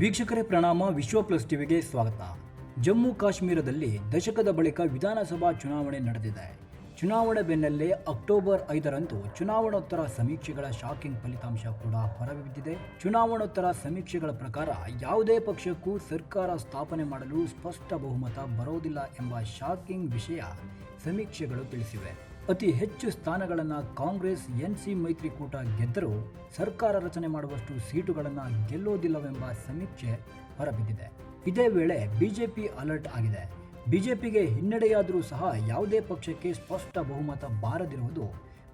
ವೀಕ್ಷಕರೇ ಪ್ರಣಾಮ, ವಿಶ್ವ ಪ್ಲಸ್ ಟಿವಿಗೆ ಸ್ವಾಗತ. ಜಮ್ಮು ಕಾಶ್ಮೀರದಲ್ಲಿ ದಶಕದ ಬಳಿಕ ವಿಧಾನಸಭಾ ಚುನಾವಣೆ ನಡೆದಿದೆ. ಚುನಾವಣೆ ಬೆನ್ನಲ್ಲೇ ಅಕ್ಟೋಬರ್ ಐದರಂದು ಚುನಾವಣೋತ್ತರ ಸಮೀಕ್ಷೆಗಳ ಶಾಕಿಂಗ್ ಫಲಿತಾಂಶ ಕೂಡ ಹೊರಬಿದ್ದಿದೆ. ಚುನಾವಣೋತ್ತರ ಸಮೀಕ್ಷೆಗಳ ಪ್ರಕಾರ ಯಾವುದೇ ಪಕ್ಷಕ್ಕೂ ಸರ್ಕಾರ ಸ್ಥಾಪನೆ ಮಾಡಲು ಸ್ಪಷ್ಟ ಬಹುಮತ ಬರೋದಿಲ್ಲ ಎಂಬ ಶಾಕಿಂಗ್ ವಿಷಯ ಸಮೀಕ್ಷೆಗಳು ತಿಳಿಸಿವೆ. ಅತಿ ಹೆಚ್ಚು ಸ್ಥಾನಗಳನ್ನು ಕಾಂಗ್ರೆಸ್ ಎನ್ಸಿ ಮೈತ್ರಿಕೂಟ ಗೆದ್ದರೂ ಸರ್ಕಾರ ರಚನೆ ಮಾಡುವಷ್ಟು ಸೀಟುಗಳನ್ನು ಗೆಲ್ಲೋದಿಲ್ಲವೆಂಬ ಸಮೀಕ್ಷೆ ಹೊರಬಿದ್ದಿದೆ. ಇದೇ ವೇಳೆ ಬಿಜೆಪಿ ಅಲರ್ಟ್ ಆಗಿದೆ. ಬಿಜೆಪಿಗೆ ಹಿನ್ನಡೆಯಾದರೂ ಸಹ ಯಾವುದೇ ಪಕ್ಷಕ್ಕೆ ಸ್ಪಷ್ಟ ಬಹುಮತ ಬಾರದಿರುವುದು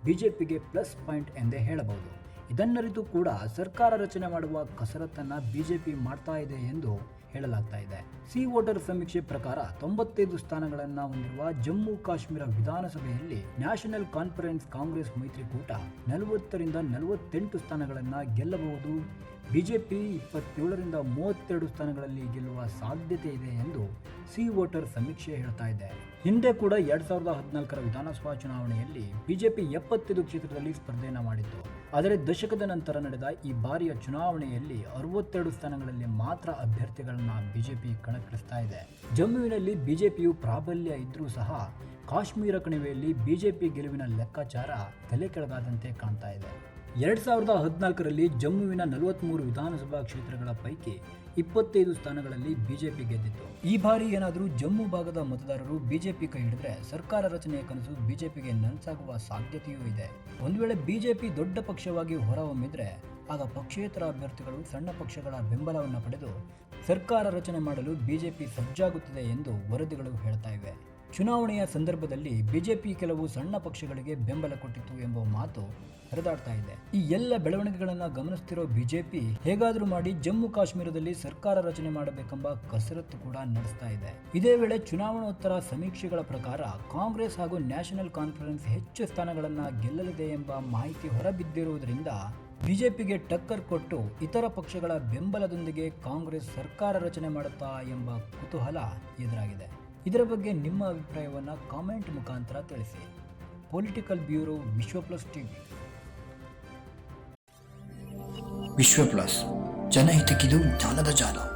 ಬಿಜೆಪಿಗೆ ಪ್ಲಸ್ ಪಾಯಿಂಟ್ ಎಂದೇ ಹೇಳಬಹುದು. ಇದನ್ನರಿತು ಕೂಡ ಸರ್ಕಾರ ರಚನೆ ಮಾಡುವ ಕಸರತ್ತನ್ನು ಬಿಜೆಪಿ ಮಾಡ್ತಾ ಇದೆ ಎಂದು ಹೇಳಲಾಗ್ತಾ ಇದೆ. ಸಿ ವೋಟರ್ ಸಮೀಕ್ಷೆ ಪ್ರಕಾರ ತೊಂಬತ್ತೈದು ಸ್ಥಾನಗಳನ್ನು ಹೊಂದಿರುವ ಜಮ್ಮು ಕಾಶ್ಮೀರ ವಿಧಾನಸಭೆಯಲ್ಲಿ ನ್ಯಾಷನಲ್ ಕಾನ್ಫರೆನ್ಸ್ ಕಾಂಗ್ರೆಸ್ ಮೈತ್ರಿಕೂಟ ನಲವತ್ತರಿಂದ ನಲವತ್ತೆಂಟು ಸ್ಥಾನಗಳನ್ನು ಗೆಲ್ಲಬಹುದು. ಬಿಜೆಪಿ ಇಪ್ಪತ್ತೇಳರಿಂದ ಮೂವತ್ತೆರಡು ಸ್ಥಾನಗಳಲ್ಲಿ ಗೆಲ್ಲುವ ಸಾಧ್ಯತೆ ಇದೆ ಎಂದು ಸಿ ವೋಟರ್ ಸಮೀಕ್ಷೆ ಹೇಳ್ತಾ ಇದೆ. ಹಿಂದೆ ಕೂಡ ಎರಡ್ ಸಾವಿರದ ಹದಿನಾಲ್ಕರ ವಿಧಾನಸಭಾ ಚುನಾವಣೆಯಲ್ಲಿ ಬಿಜೆಪಿ ಎಪ್ಪತ್ತೈದು ಕ್ಷೇತ್ರದಲ್ಲಿ ಸ್ಪರ್ಧೆಯನ್ನು ಮಾಡಿತ್ತು. ಆದರೆ ದಶಕದ ನಂತರ ನಡೆದ ಈ ಬಾರಿಯ ಚುನಾವಣೆಯಲ್ಲಿ ಅರವತ್ತೆರಡು ಸ್ಥಾನಗಳಲ್ಲಿ ಮಾತ್ರ ಅಭ್ಯರ್ಥಿಗಳನ್ನು ಬಿಜೆಪಿ ಕಣಕ್ಕಿಳಿಸ್ತಾ ಇದೆ. ಜಮ್ಮುವಿನಲ್ಲಿ ಬಿಜೆಪಿಯು ಪ್ರಾಬಲ್ಯ ಇದ್ದರೂ ಸಹ ಕಾಶ್ಮೀರ ಕಣಿವೆಯಲ್ಲಿ ಬಿಜೆಪಿ ಗೆಲುವಿನ ಲೆಕ್ಕಾಚಾರ ತಲೆ ಕೆಳಗಾದಂತೆ ಕಾಣ್ತಾ ಇದೆ. ಎರಡ್ ಸಾವಿರದ ಹದಿನಾಲ್ಕರಲ್ಲಿ ಜಮ್ಮುವಿನ ನಲವತ್ಮೂರು ವಿಧಾನಸಭಾ ಕ್ಷೇತ್ರಗಳ ಪೈಕಿ ಇಪ್ಪತ್ತೈದು ಸ್ಥಾನಗಳಲ್ಲಿ ಬಿಜೆಪಿ ಗೆದ್ದಿತ್ತು. ಈ ಬಾರಿ ಏನಾದರೂ ಜಮ್ಮು ಭಾಗದ ಮತದಾರರು ಬಿಜೆಪಿ ಕೈ ಹಿಡಿದ್ರೆ ಸರ್ಕಾರ ರಚನೆಯ ಕನಸು ಬಿಜೆಪಿಗೆ ನನಸಾಗುವ ಸಾಧ್ಯತೆಯೂ ಇದೆ. ಒಂದು ವೇಳೆ ಬಿಜೆಪಿ ದೊಡ್ಡ ಪಕ್ಷವಾಗಿ ಹೊರಹೊಮ್ಮಿದ್ರೆ ಆಗ ಪಕ್ಷೇತರ ಅಭ್ಯರ್ಥಿಗಳು ಸಣ್ಣ ಪಕ್ಷಗಳ ಬೆಂಬಲವನ್ನು ಪಡೆದು ಸರ್ಕಾರ ರಚನೆ ಮಾಡಲು ಬಿಜೆಪಿ ಸಜ್ಜಾಗುತ್ತದೆ ಎಂದು ವರದಿಗಳು ಹೇಳ್ತಾ ಇವೆ. ಚುನಾವಣೆಯ ಸಂದರ್ಭದಲ್ಲಿ ಬಿಜೆಪಿ ಕೆಲವು ಸಣ್ಣ ಪಕ್ಷಗಳಿಗೆ ಬೆಂಬಲ ಕೊಟ್ಟಿತ್ತು ಎಂಬ ಮಾತು ಹರಿದಾಡ್ತಾ ಇದೆ. ಈ ಎಲ್ಲ ಬೆಳವಣಿಗೆಗಳನ್ನ ಗಮನಿಸುತ್ತಿರೋ ಬಿಜೆಪಿ ಹೇಗಾದರೂ ಮಾಡಿ ಜಮ್ಮು ಕಾಶ್ಮೀರದಲ್ಲಿ ಸರ್ಕಾರ ರಚನೆ ಮಾಡಬೇಕೆಂಬ ಕಸರತ್ತು ಕೂಡ ನಡೆಸ್ತಾ ಇದೆ. ಇದೇ ವೇಳೆ ಚುನಾವಣೋತ್ತರ ಸಮೀಕ್ಷೆಗಳ ಪ್ರಕಾರ ಕಾಂಗ್ರೆಸ್ ಹಾಗೂ ನ್ಯಾಷನಲ್ ಕಾನ್ಫರೆನ್ಸ್ ಹೆಚ್ಚು ಸ್ಥಾನಗಳನ್ನ ಗೆಲ್ಲಲಿದೆ ಎಂಬ ಮಾಹಿತಿ ಹೊರಬಿದ್ದಿರುವುದರಿಂದ ಬಿಜೆಪಿಗೆ ಟಕ್ಕರ್ ಕೊಟ್ಟು ಇತರ ಪಕ್ಷಗಳ ಬೆಂಬಲದೊಂದಿಗೆ ಕಾಂಗ್ರೆಸ್ ಸರ್ಕಾರ ರಚನೆ ಮಾಡುತ್ತಾ ಎಂಬ ಕುತೂಹಲ ಎದುರಾಗಿದೆ. ಇದರ ಬಗ್ಗೆ ನಿಮ್ಮ ಅಭಿಪ್ರಾಯವನ್ನು ಕಾಮೆಂಟ್ ಮುಖಾಂತರ ತಿಳಿಸಿ. Political bureau Vishwa plus TV. Vishwa plus, ಜನಹಿತಕ್ಕಿದು ಜ್ಞಾನದ ಜಾಲ.